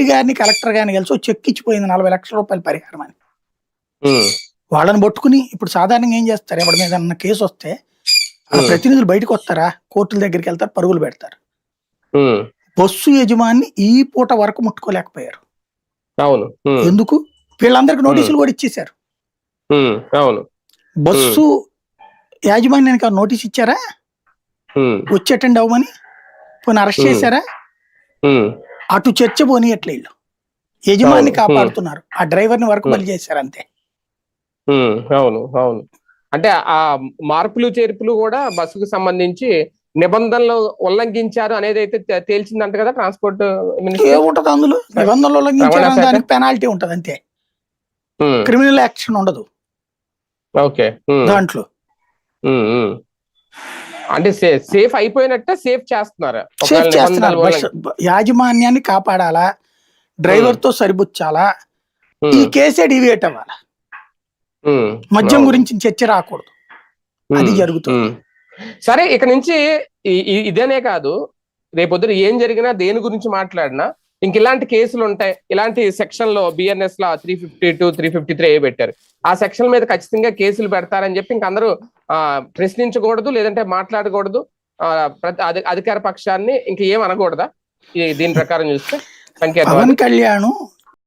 మంత్రి గారిని కలెక్టర్ గారిని కలిసి చెక్ ఇచ్చిపోయింది నలభై లక్షల రూపాయల పరిహారం అని. వాళ్ళని పట్టుకుని ఇప్పుడు సాధారణంగా ఏం చేస్తారు? ఎవరి మీద కేసు వస్తే. ప్రతినిధులు బయటకు వస్తారా? కోర్టుల దగ్గరికి వెళ్తారు పరుగులు పెడతారు. బస్సు యజమాని ఈ పూట వరకు ముట్టుకోలేకపోయారు. అవును. ఎందుకు? వీళ్ళందరికి నోటీసులు కూడా ఇచ్చేశారు. అవును. బస్సు యాజమాన్యానికి నోటీస్ ఇచ్చారా? ఉమ్, వచ్చి అటెండ్ అవ్వమని? పోనీ అరెస్ట్. చేశారా? అటు చర్చ పోనీయట్లే వీళ్ళు యజమాని. కాపాడుతున్నారు. ఆ డ్రైవర్ని వరకు. బలి చేశారు అంతే అవును. అవును. అంటే ఆ మార్పులు చేర్పులు కూడా బస్సుకు సంబంధించి నిబంధనలు ఉల్లంఘించారు అనేది అయితే తేల్చిందంట కదా ట్రాన్స్పోర్ట్ ఏముంటది అందులో? నిబంధనలు ఉల్లంఘించారు? దానికి పెనాల్టీ ఉంటది అంతే. క్రిమినల్ యాక్షన్ ఉండదు. ఓకే. దాంట్లో. అంటే సేఫ్ అయిపోయినట్టే సేఫ్ చేస్తున్నారు. సేఫ్ చేస్తున్నారు. యాజమాన్యాన్ని కాపాడాలా? డ్రైవర్తో సరిపుచ్చాలా? ఈ కేసే డివియేట్ అవ్వాలా? మద్యం. గురించి చర్చ రాకూడదు. అది జరుగుతుంది. సరే ఇక నుంచి ఇదేనే కాదు. రేపొద్దున ఏం జరిగినా దేని గురించి మాట్లాడినా ఇంక ఇలాంటి కేసులు ఉంటాయి. ఇలాంటి సెక్షన్లో బిఎన్ఎస్లో three fifty two three fifty three A పెట్టారు. ఆ సెక్షన్ మీద ఖచ్చితంగా కేసులు పెడతారని చెప్పి ఇంక అందరూ ఆ, ప్రశ్నించకూడదు లేదంటే మాట్లాడకూడదు. అధికార పక్షాన్ని ఇంక ఏం అనకూడదా? దీని ప్రకారం చూస్తే సంకేతం పవన్ కళ్యాణ్